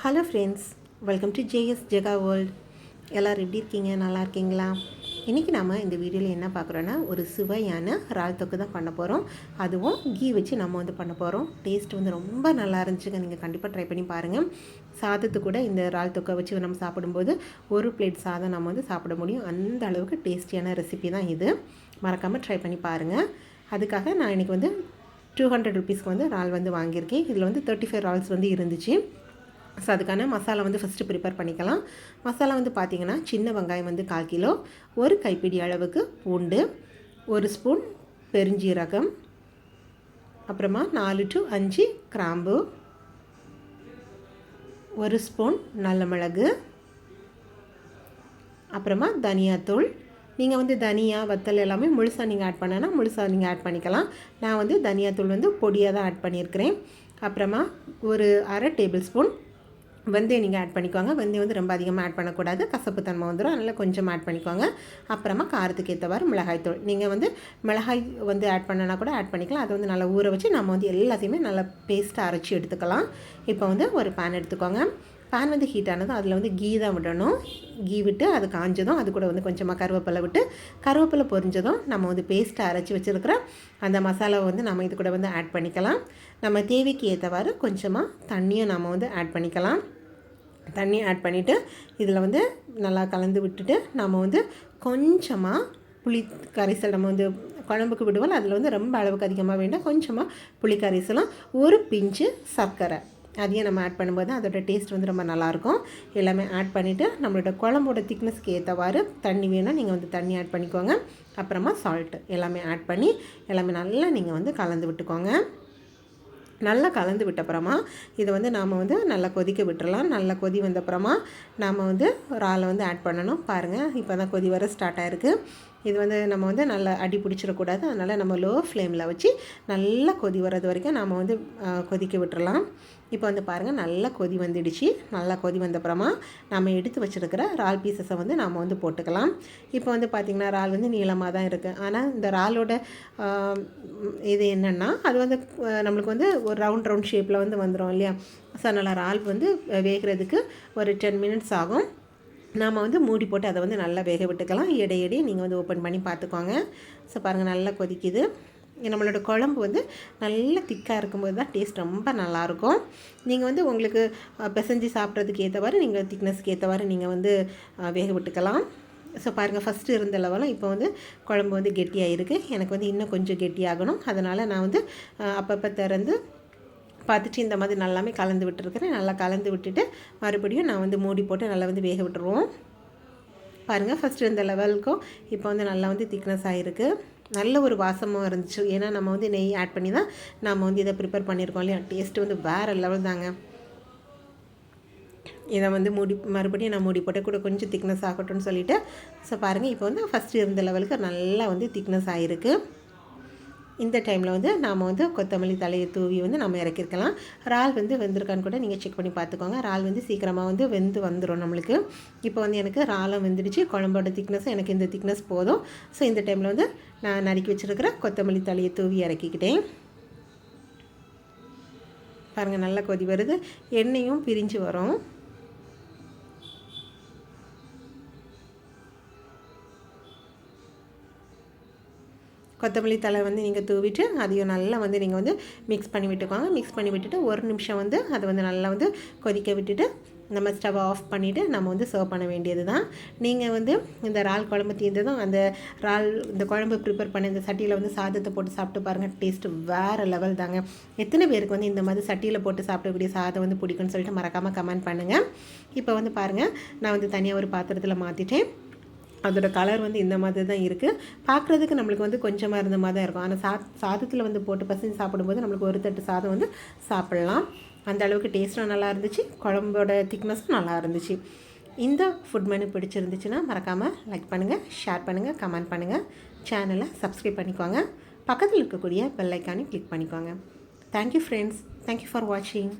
Hello friends welcome to JS Jega world எல்லோரும் எப்படி இருக்கீங்க? நல்லா இருக்கீங்களா? இன்றைக்கி நம்ம இந்த வீடியோவில் என்ன பார்க்குறோன்னா ஒரு சுவையான இறால் தொக்கு தான் பண்ண போகிறோம் அதுவும் கீ வச்சு நம்ம வந்து பண்ண போகிறோம் டேஸ்ட் வந்து ரொம்ப நல்லா இருந்துச்சுங்க. நீங்கள் கண்டிப்பாக ட்ரை பண்ணி பாருங்கள் சாதத்து கூட இந்த இறால் தொக்கை வச்சு நம்ம சாப்பிடும்போது ஒரு பிளேட் சாதம் நம்ம வந்து சாப்பிட முடியும். அந்த அளவுக்கு டேஸ்டியான ரெசிபி தான் இது. மறக்காமல் ட்ரை பண்ணி பாருங்கள் அதுக்காக நான் இன்றைக்கி வந்து டூ ஹண்ட்ரட் ருபீஸ்க்கு வந்து இறால் வந்து வாங்கியிருக்கேன். இதில் வந்து தேர்ட்டி ஃபைவ் ரால்ஸ் வந்து இருந்துச்சு. ஸோ அதுக்கான மசாலா வந்து ஃபஸ்ட்டு ப்ரிப்பேர் பண்ணிக்கலாம். மசாலா வந்து பார்த்திங்கன்னா சின்ன வெங்காயம் வந்து கால் கிலோ ஒரு கைப்பிடி அளவுக்கு பூண்டு ஒரு ஸ்பூன் பெருஞ்சீரகம் அப்புறமா நாலு டு அஞ்சு கிராம்பு ஒரு ஸ்பூன் நல்ல மிளகு அப்புறமா தனியாத்தூள் நீங்கள் வந்து தனியா வத்தல் எல்லாமே முழுசாக நீங்கள் ஆட் பண்ணனா முழுசாக நீங்கள் ஆட் பண்ணிக்கலாம். நான் வந்து தனியாத்தூள் வந்து பொடியாக தான் ஆட் பண்ணியிருக்கிறேன். அப்புறமா ஒரு அரை டேபிள் ஸ்பூன் வெந்தயம் நீங்கள் ஆட் பண்ணிக்கோங்க. வெந்தயம் வந்து ரொம்ப அதிகமாக ஆட் பண்ணக்கூடாது. கசப்பு தன்மை வந்துடும் அதனால் கொஞ்சம் ஆட் பண்ணிக்கோங்க. அப்புறமா காரத்துக்கு ஏற்றவாறு மிளகாய் தூள். நீங்கள் வந்து மிளகாய் வந்து ஆட் பண்ணனா கூட ஆட் பண்ணிக்கலாம். அதை வந்து நல்லா ஊற வச்சு நம்ம வந்து எல்லாத்தையுமே நல்லா பேஸ்ட்டாக அரைச்சி எடுத்துக்கலாம். இப்போ வந்து ஒரு பேன் எடுத்துக்கோங்க. பேன் வந்து ஹீட் ஆனதும் அதில் வந்து கீ தான் விடணும். கீ விட்டு அது காஞ்சதும் அது கூட வந்து கொஞ்சமாக கருவேப்பிலை விட்டு கருவேப்பிலை பொரிஞ்சதும் நம்ம வந்து பேஸ்ட்டை அரைச்சி வச்சுருக்கிற அந்த மசாலாவை வந்து நம்ம இது கூட வந்து ஆட் பண்ணிக்கலாம். நம்ம தேவைக்கு ஏற்றவாறு கொஞ்சமாக தண்ணியும் நம்ம வந்து ஆட் பண்ணிக்கலாம். தண்ணி ஆட் பண்ணிவிட்டு இதில் வந்து நல்லா கலந்து விட்டுட்டு நம்ம வந்து கொஞ்சமாக புளி கரைசல் நம்ம வந்து குழம்புக்கு விடுவோம் அதில் வந்து ரொம்ப அளவுக்கு அதிகமாக வேண்டாம் கொஞ்சமாக புளி கரைசலும் ஒரு பிஞ்சு சர்க்கரை. அதையும் நம்ம ஆட் பண்ணும்போது அதோட டேஸ்ட் வந்து ரொம்ப நல்லாயிருக்கும். எல்லாமே ஆட் பண்ணிவிட்டு நம்மளோட குழம்போட திக்னஸ்க்கு ஏற்றவாறு தண்ணி வேணும். நீங்கள் வந்து தண்ணி ஆட் பண்ணிக்கோங்க. அப்புறமா சால்ட்டு எல்லாமே ஆட் பண்ணி எல்லாமே நல்லா நீங்கள் வந்து கலந்து விட்டுக்கோங்க. நல்லா கலந்து விட்டப்புறமா இதை வந்து நாம் வந்து நல்லா கொதிக்க விட்டுறலாம். நல்லா கொதி வந்தப்புறமா நாம் வந்து இறாலை வந்து ஆட் பண்ணணும். பாருங்கள் இப்போ தான் கொதி வர ஸ்டார்ட் ஆகிருக்கு இது வந்து நம்ம வந்து நல்லா அடி பிடிச்சிடக்கூடாது. அதனால் நம்ம லோ ஃப்ளேமில் வச்சு நல்லா கொதி வர்றது வரைக்கும் நாம் வந்து கொதிக்க விட்டுறலாம். இப்போ வந்து பாருங்கள் நல்லா கொதி வந்துடுச்சு. நல்லா கொதி வந்தப்புறமா நம்ம எடுத்து வச்சுருக்கிற ரால் பீசஸை வந்து நாம் வந்து போட்டுக்கலாம். இப்போ வந்து பார்த்திங்கன்னா இறால் வந்து நீளமாக தான் இருக்குது ஆனால் இந்த இறாலோட இது என்னென்னா அது வந்து நம்மளுக்கு வந்து ஒரு ரவுண்ட் ரவுண்ட் ஷேப்பில் வந்து வந்துடும் இல்லையா? ஸோ அதனால் இறால் வந்து வேகிறதுக்கு ஒரு டென் மினிட்ஸ் ஆகும். நாம் வந்து மூடி போட்டு அதை வந்து நல்லா வேக விட்டுக்கலாம். இடையிடையே நீங்கள் வந்து ஓப்பன் பண்ணி பார்த்துக்கோங்க. ஸோ பாருங்கள் நல்லா கொதிக்குது. நம்மளோட குழம்பு வந்து நல்ல திக்காக இருக்கும்போது தான் டேஸ்ட் ரொம்ப நல்லாயிருக்கும். நீங்கள் வந்து உங்களுக்கு பிசைஞ்சு சாப்பிட்றதுக்கு ஏற்றவாறு நீங்கள் திக்னஸ்க்கு ஏற்றவாறு நீங்கள் வந்து வேக விட்டுக்கலாம். ஸோ பாருங்கள் ஃபஸ்ட்டு இருந்த லெவலும் இப்போ வந்து குழம்பு வந்து கெட்டியாக இருக்குது எனக்கு வந்து இன்னும் கொஞ்சம் கெட்டியாகணும். அதனால் நான் வந்து அப்பப்போ திறந்து பார்த்துட்டு இந்த மாதிரி நல்லாமே கலந்து விட்டுருக்குறேன். நல்லா கலந்து விட்டுட்டு மறுபடியும் நான் வந்து மூடி போட்டு நல்லா வந்து வேக விட்டுருவோம். பாருங்கள் ஃபஸ்ட்டு இந்த லெவலுக்கும் இப்போ வந்து நல்லா வந்து திக்னஸ் ஆகிருக்கு நல்ல ஒரு வாசமும் இருந்துச்சு. ஏன்னா நம்ம வந்து நெய் ஆட் பண்ணி தான் நம்ம வந்து இதை ப்ரிப்பேர் பண்ணியிருக்கோம் இல்லையா? டேஸ்ட்டு வந்து வேறு லெவல் தாங்க. இதை வந்து மூடி மறுபடியும் நான் மூடி போட்டு கூட கொஞ்சம் திக்னஸ் ஆகட்டும்னு சொல்லிவிட்டு ஸோ பாருங்கள் இப்போ வந்து ஃபஸ்ட்டு இருந்த லெவலுக்கு நல்லா வந்து திக்னஸ் ஆகிருக்கு இந்த டைமில் வந்து நாம் வந்து கொத்தமல்லி தலையை தூவி வந்து நம்ம இறக்கிருக்கலாம். இறால் வந்து வெந்திருக்கான்னு கூட நீங்கள் செக் பண்ணி பார்த்துக்கோங்க. இறால் வந்து சீக்கிரமாக வந்து வெந்து வந்துடும் நம்மளுக்கு. இப்போ வந்து எனக்கு இறாலும் வெந்துடுச்சு. குழம்போட திக்னஸும் எனக்கு இந்த திக்னஸ் போதும். ஸோ இந்த டைமில் வந்து நான் நறுக்கி வச்சுருக்கிற கொத்தமல்லி தலையை தூவி இறக்கிக்கிட்டேன். பாருங்கள் நல்லா கொதி வருது. எண்ணெயும் பிரிஞ்சு வரும். கொத்தமல்லி தலை வந்து நீங்கள் தூவிட்டு அதையும் நல்லா வந்து நீங்கள் வந்து மிக்ஸ் பண்ணி விட்டுக்கோங்க. மிக்ஸ் பண்ணி விட்டுட்டு ஒரு நிமிஷம் வந்து அதை வந்து நல்லா வந்து கொதிக்க விட்டுட்டு நம்ம ஸ்டவ் ஆஃப் பண்ணிவிட்டு நம்ம வந்து சர்வ் பண்ண வேண்டியது தான் நீங்கள் வந்து இந்த இறால் குழம்பு தீர்ந்ததும் அந்த இறால் இந்த குழம்பு ப்ரிப்பேர் பண்ணி இந்த சட்டியில் வந்து சாதத்தை போட்டு சாப்பிட்டு பாருங்கள் டேஸ்ட்டு வேறு லெவல் தாங்க. எத்தனை பேருக்கு வந்து இந்த மாதிரி சட்டியில் போட்டு சாப்பிடக்கூடிய சாதம் வந்து பிடிக்கும்னு சொல்லிட்டு மறக்காமல் கமெண்ட் பண்ணுங்கள் இப்போ வந்து பாருங்கள் நான் வந்து தனியாக ஒரு பாத்திரத்தில் மாற்றிட்டேன் அதோட கலர் வந்து இந்த மாதிரி தான் இருக்குது பார்க்குறதுக்கு நம்மளுக்கு வந்து கொஞ்சமாக இருந்த மாதிரி தான் இருக்கும். ஆனால் சா சாதத்தில் வந்து போட்டு பசங்க சாப்பிடும்போது நம்மளுக்கு ஒரு தட்டு சாதம் வந்து சாப்பிட்லாம். அந்த அளவுக்கு டேஸ்ட்டும் நல்லா இருந்துச்சு. குழம்போட திக்னஸும் நல்லா இருந்துச்சு. இந்த ஃபுட் மெனு பிடிச்சிருந்துச்சுன்னா மறக்காமல் லைக் பண்ணுங்கள் ஷேர் பண்ணுங்கள் கமெண்ட் பண்ணுங்கள் சேனலை சப்ஸ்கிரைப் பண்ணிக்கோங்க. பக்கத்தில் இருக்கக்கூடிய பெல்லைக்கானே கிளிக் பண்ணிக்கோங்க. Thank you friends thank you for வாட்சிங்